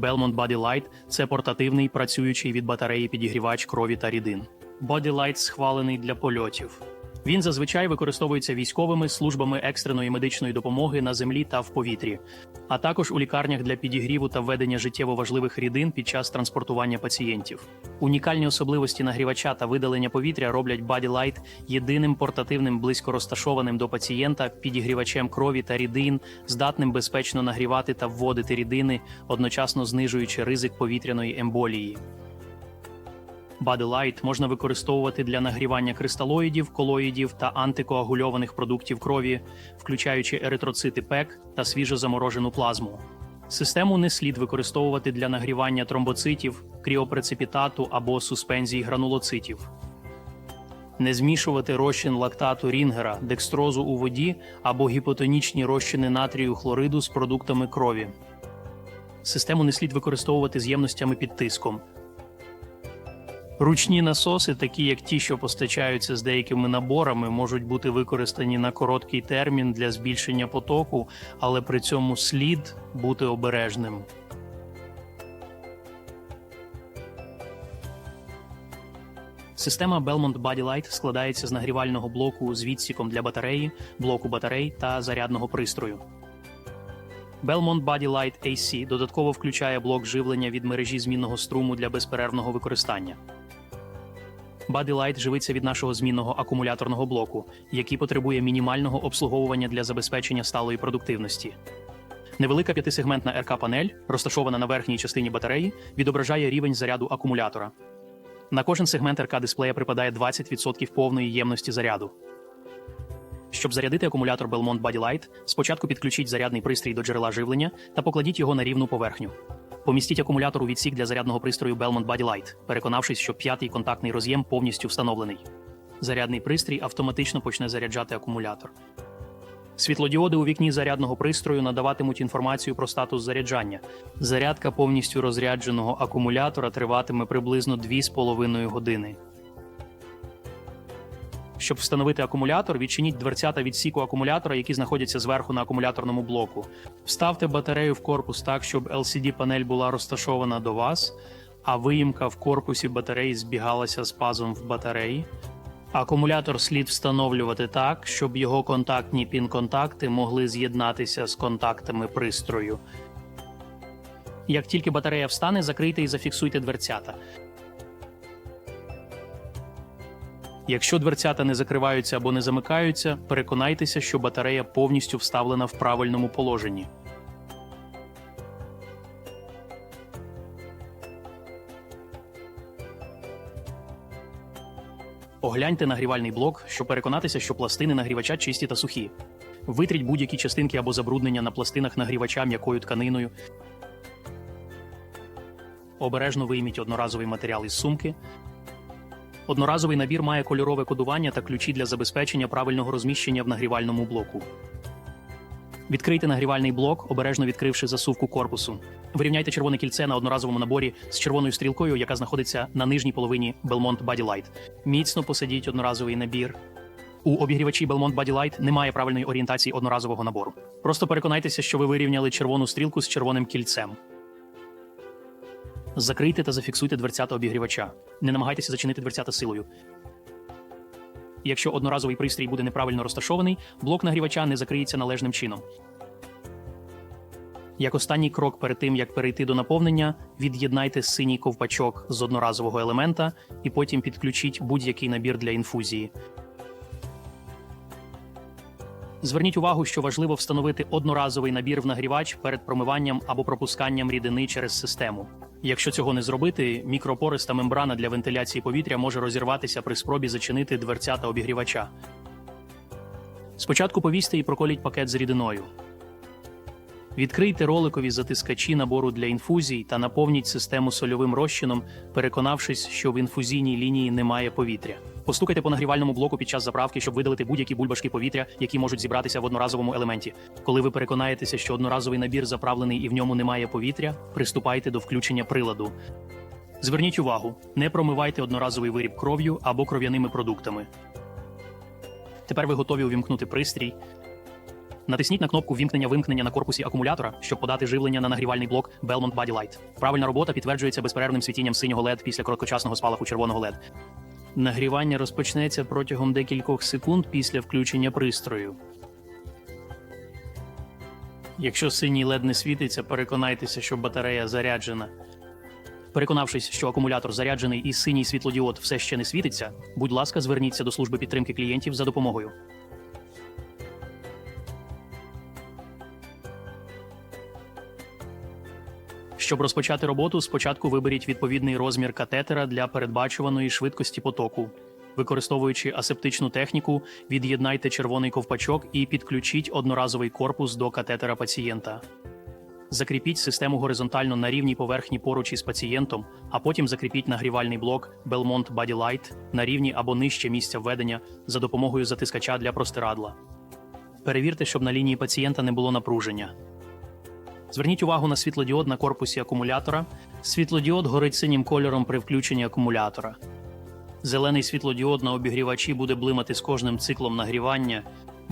Belmont Body Light – це портативний, працюючий від батареї підігрівач крові та рідин. Body Light схвалений для польотів. Він зазвичай використовується військовими службами екстреної медичної допомоги на землі та в повітрі, а також у лікарнях для підігріву та введення життєво важливих рідин під час транспортування пацієнтів. Унікальні особливості нагрівача та видалення повітря роблять Body Light єдиним портативним, близько розташованим до пацієнта підігрівачем крові та рідин, здатним безпечно нагрівати та вводити рідини, одночасно знижуючи ризик повітряної емболії. Light можна використовувати для нагрівання кристалоїдів, колоїдів та антикоагульованих продуктів крові, включаючи еритроцити ПЕК та свіжозаморожену плазму. Систему не слід використовувати для нагрівання тромбоцитів, кріопреципітату або суспензії гранулоцитів. Не змішувати розчин лактату рінгера, декстрозу у воді або гіпотонічні розчини натрію хлориду з продуктами крові. Систему не слід використовувати з ємностями під тиском. Ручні насоси, такі як ті, що постачаються з деякими наборами, можуть бути використані на короткий термін для збільшення потоку, але при цьому слід бути обережним. Система Belmont Body Light складається з нагрівального блоку з відсіком для батареї, блоку батарей та зарядного пристрою. Belmont Body Light AC додатково включає блок живлення від мережі змінного струму для безперервного використання. Light живиться від нашого змінного акумуляторного блоку, який потребує мінімального обслуговування для забезпечення сталої продуктивності. Невелика п'ятисегментна РК-панель, розташована на верхній частині батареї, відображає рівень заряду акумулятора. На кожен сегмент РК-дисплея припадає 20% повної ємності заряду. Щоб зарядити акумулятор Belmont Body Light, спочатку підключіть зарядний пристрій до джерела живлення та покладіть його на рівну поверхню. Помістіть акумулятор у відсік для зарядного пристрою Belmont Body переконавшись, що п'ятий контактний роз'єм повністю встановлений. Зарядний пристрій автоматично почне заряджати акумулятор. Світлодіоди у вікні зарядного пристрою надаватимуть інформацію про статус заряджання. Зарядка повністю розрядженого акумулятора триватиме приблизно 2,5 години. Щоб встановити акумулятор, відчиніть дверцята відсіку акумулятора, які знаходяться зверху на акумуляторному блоку. Вставте батарею в корпус так, щоб LCD-панель була розташована до вас, а виїмка в корпусі батареї збігалася з пазом в батареї. Акумулятор слід встановлювати так, щоб його контактні пін-контакти могли з'єднатися з контактами пристрою. Як тільки батарея встане, закрийте і зафіксуйте дверцята. Якщо дверцята не закриваються або не замикаються, переконайтеся, що батарея повністю вставлена в правильному положенні. Огляньте нагрівальний блок, щоб переконатися, що пластини нагрівача чисті та сухі. Витріть будь-які частинки або забруднення на пластинах нагрівача м'якою тканиною. Обережно вийміть одноразовий матеріал із сумки. Одноразовий набір має кольорове кодування та ключі для забезпечення правильного розміщення в нагрівальному блоку. Відкрийте нагрівальний блок, обережно відкривши засувку корпусу. Вирівняйте червоне кільце на одноразовому наборі з червоною стрілкою, яка знаходиться на нижній половині Belmont Body Light. Міцно посадіть одноразовий набір. У обігрівачі Belmont Body Light немає правильної орієнтації одноразового набору. Просто переконайтеся, що ви вирівняли червону стрілку з червоним кільцем. Закрийте та зафіксуйте дверцята обігрівача. Не намагайтеся зачинити дверцята силою. Якщо одноразовий пристрій буде неправильно розташований, блок нагрівача не закриється належним чином. Як останній крок перед тим, як перейти до наповнення, від'єднайте синій ковпачок з одноразового елемента і потім підключіть будь-який набір для інфузії. Зверніть увагу, що важливо встановити одноразовий набір в нагрівач перед промиванням або пропусканням рідини через систему. Якщо цього не зробити, мікропориста мембрана для вентиляції повітря може розірватися при спробі зачинити дверцята обігрівача. Спочатку повісьте і проколіть пакет з рідиною. Відкрийте роликові затискачі набору для інфузій та наповніть систему сольовим розчином, переконавшись, що в інфузійній лінії немає повітря. Постукайте по нагрівальному блоку під час заправки, щоб видалити будь-які бульбашки повітря, які можуть зібратися в одноразовому елементі. Коли ви переконаєтеся, що одноразовий набір заправлений і в ньому немає повітря, приступайте до включення приладу. Зверніть увагу, не промивайте одноразовий виріб кров'ю або кров'яними продуктами. Тепер ви готові увімкнути пристрій. Натисніть на кнопку вімкнення вимкнення на корпусі акумулятора, щоб подати живлення на нагрівальний блок Belmont Body Light. Правильна робота підтверджується безперервним світінням синього LED після короткочасного спалаху червоного LED. Нагрівання розпочнеться протягом декількох секунд після включення пристрою. Якщо синій LED не світиться, переконайтеся, що батарея заряджена. Переконавшись, що акумулятор заряджений і синій світлодіод все ще не світиться, будь ласка, зверніться до служби підтримки клієнтів за допомогою. Щоб розпочати роботу, спочатку виберіть відповідний розмір катетера для передбачуваної швидкості потоку. Використовуючи асептичну техніку, від'єднайте червоний ковпачок і підключіть одноразовий корпус до катетера пацієнта. Закріпіть систему горизонтально на рівній поверхні поруч із пацієнтом, а потім закріпіть нагрівальний блок Belmont Body Light на рівні або нижче місця введення за допомогою затискача для простирадла. Перевірте, щоб на лінії пацієнта не було напруження. Зверніть увагу на світлодіод на корпусі акумулятора. Світлодіод горить синім кольором при включенні акумулятора. Зелений світлодіод на обігрівачі буде блимати з кожним циклом нагрівання.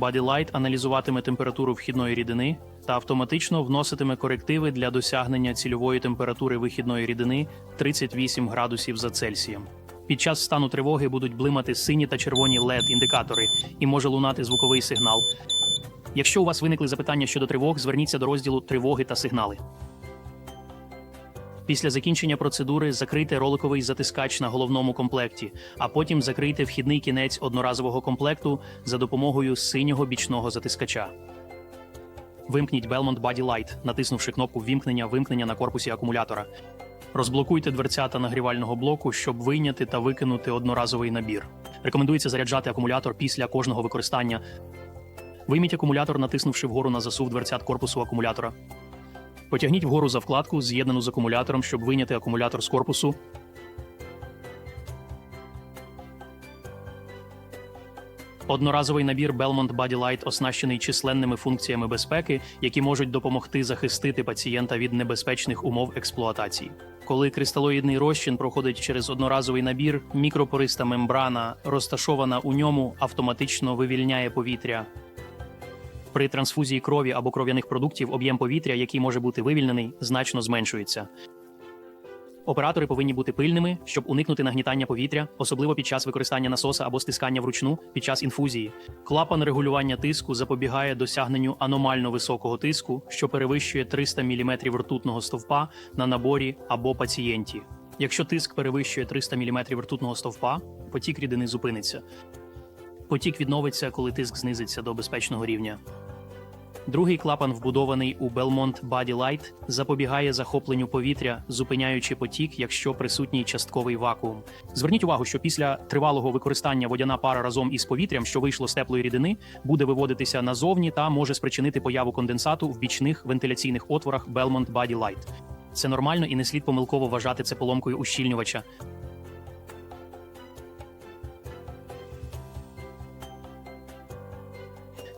Body Light аналізуватиме температуру вхідної рідини та автоматично вноситиме корективи для досягнення цільової температури вихідної рідини 38 градусів за Цельсієм. Під час стану тривоги будуть блимати сині та червоні LED-індикатори і може лунати звуковий сигнал. Якщо у вас виникли запитання щодо тривог, зверніться до розділу Тривоги та сигнали. Після закінчення процедури закрийте роликовий затискач на головному комплекті, а потім закрийте вхідний кінець одноразового комплекту за допомогою синього бічного затискача. Вимкніть Belmont Body Light, натиснувши кнопку вімкнення вимкнення на корпусі акумулятора. Розблокуйте дверцята нагрівального блоку, щоб вийняти та викинути одноразовий набір. Рекомендується заряджати акумулятор після кожного використання. Вийміть акумулятор, натиснувши вгору на засув дверцят корпусу акумулятора. Потягніть вгору за вкладку, з'єднану з акумулятором, щоб вийняти акумулятор з корпусу. Одноразовий набір Belmont Body Light оснащений численними функціями безпеки, які можуть допомогти захистити пацієнта від небезпечних умов експлуатації. Коли кристалоїдний розчин проходить через одноразовий набір, мікропориста мембрана, розташована у ньому, автоматично вивільняє повітря. При трансфузії крові або кров'яних продуктів об'єм повітря, який може бути вивільнений, значно зменшується. Оператори повинні бути пильними, щоб уникнути нагнітання повітря, особливо під час використання насоса або стискання вручну під час інфузії. Клапан регулювання тиску запобігає досягненню аномально високого тиску, що перевищує 300 мм ртутного стовпа на наборі або пацієнті. Якщо тиск перевищує 300 мм ртутного стовпа, потік рідини зупиниться. Потік відновиться, коли тиск знизиться до безпечного рівня. Другий клапан, вбудований у Belmont Body Light, запобігає захопленню повітря, зупиняючи потік, якщо присутній частковий вакуум. Зверніть увагу, що після тривалого використання водяна пара разом із повітрям, що вийшло з теплої рідини, буде виводитися назовні та може спричинити появу конденсату в бічних вентиляційних отворах Belmont Body Light. Це нормально і не слід помилково вважати це поломкою ущільнювача.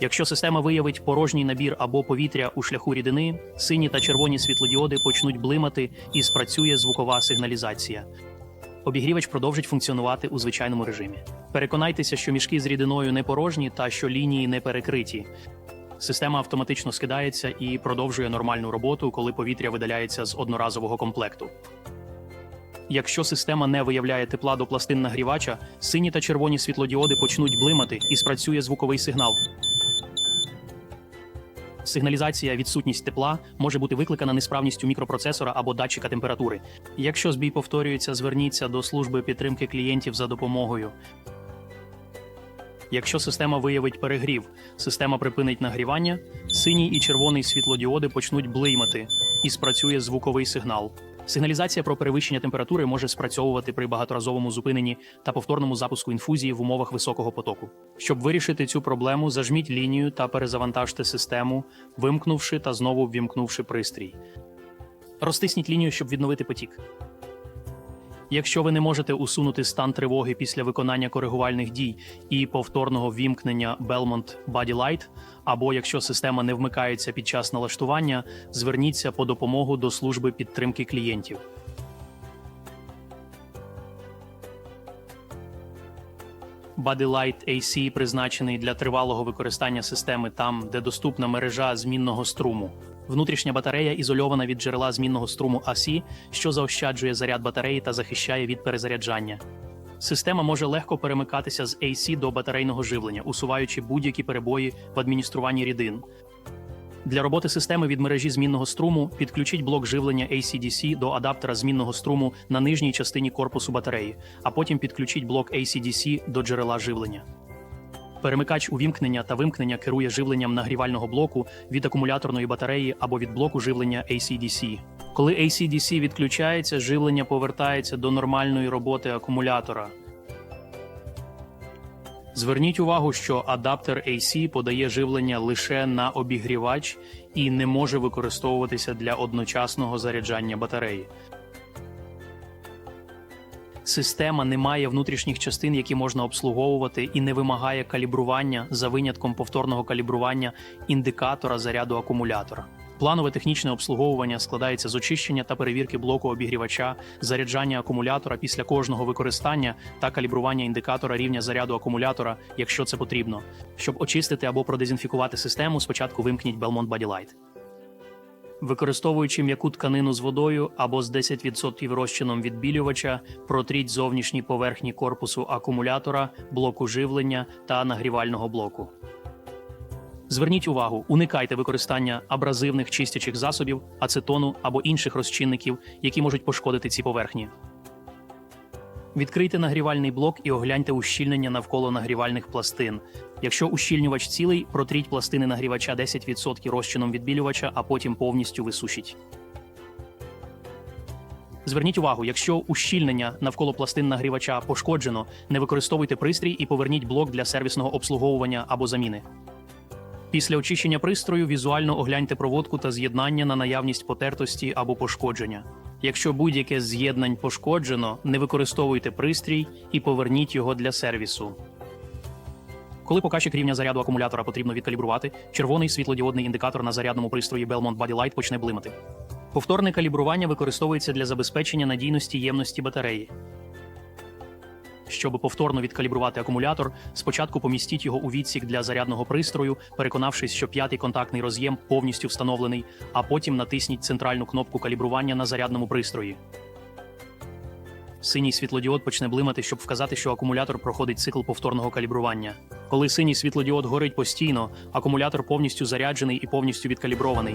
Якщо система виявить порожній набір або повітря у шляху рідини, сині та червоні світлодіоди почнуть блимати і спрацює звукова сигналізація. Обігрівач продовжить функціонувати у звичайному режимі. Переконайтеся, що мішки з рідиною не порожні та що лінії не перекриті. Система автоматично скидається і продовжує нормальну роботу, коли повітря видаляється з одноразового комплекту. Якщо система не виявляє тепла до пластин нагрівача, сині та червоні світлодіоди почнуть блимати і спрацює звуковий сигнал. Сигналізація відсутність тепла може бути викликана несправністю мікропроцесора або датчика температури. Якщо збій повторюється, зверніться до служби підтримки клієнтів за допомогою. Якщо система виявить перегрів, система припинить нагрівання, синій і червоний світлодіоди почнуть блимати і спрацює звуковий сигнал. Сигналізація про перевищення температури може спрацьовувати при багаторазовому зупиненні та повторному запуску інфузії в умовах високого потоку. Щоб вирішити цю проблему, зажміть лінію та перезавантажте систему, вимкнувши та знову ввімкнувши пристрій. Розтисніть лінію, щоб відновити потік. Якщо ви не можете усунути стан тривоги після виконання коригувальних дій і повторного вімкнення Belmont Body Light, або якщо система не вмикається під час налаштування, зверніться по допомогу до служби підтримки клієнтів. Body Light AC призначений для тривалого використання системи там, де доступна мережа змінного струму. Внутрішня батарея ізольована від джерела змінного струму AC, що заощаджує заряд батареї та захищає від перезаряджання. Система може легко перемикатися з AC до батарейного живлення, усуваючи будь-які перебої в адмініструванні рідин. Для роботи системи від мережі змінного струму підключіть блок живлення AC-DC до адаптера змінного струму на нижній частині корпусу батареї, а потім підключіть блок AC-DC до джерела живлення. Перемикач увімкнення та вимкнення керує живленням нагрівального блоку від акумуляторної батареї або від блоку живлення AC-DC. Коли AC-DC відключається, живлення повертається до нормальної роботи акумулятора. Зверніть увагу, що адаптер AC подає живлення лише на обігрівач і не може використовуватися для одночасного заряджання батареї. Система не має внутрішніх частин, які можна обслуговувати, і не вимагає калібрування за винятком повторного калібрування індикатора заряду акумулятора. Планове технічне обслуговування складається з очищення та перевірки блоку обігрівача, заряджання акумулятора після кожного використання та калібрування індикатора рівня заряду акумулятора, якщо це потрібно. Щоб очистити або продезінфікувати систему, спочатку вимкніть Belmont Body Light. Використовуючи м'яку тканину з водою або з 10% розчином відбілювача, протріть зовнішні поверхні корпусу акумулятора, блоку живлення та нагрівального блоку. Зверніть увагу, уникайте використання абразивних чистячих засобів, ацетону або інших розчинників, які можуть пошкодити ці поверхні. Відкрийте нагрівальний блок і огляньте ущільнення навколо нагрівальних пластин. Якщо ущільнювач цілий, протріть пластини нагрівача 10% розчином відбілювача, а потім повністю висушіть. Зверніть увагу, якщо ущільнення навколо пластин нагрівача пошкоджено, не використовуйте пристрій і поверніть блок для сервісного обслуговування або заміни. Після очищення пристрою візуально огляньте проводку та з'єднання на наявність потертості або пошкодження. Якщо будь-яке з'єднань пошкоджено, не використовуйте пристрій і поверніть його для сервісу. Коли показчик рівня заряду акумулятора потрібно відкалібрувати, червоний світлодіодний індикатор на зарядному пристрої Belmont Body Light почне блимати. Повторне калібрування використовується для забезпечення надійності ємності батареї. Щоб повторно відкалібрувати акумулятор, спочатку помістіть його у відсік для зарядного пристрою, переконавшись, що п'ятий контактний роз'єм повністю встановлений, а потім натисніть центральну кнопку калібрування на зарядному пристрої. Синій світлодіод почне блимати, щоб вказати, що акумулятор проходить цикл повторного калібрування. Коли синій світлодіод горить постійно, акумулятор повністю заряджений і повністю відкалібрований.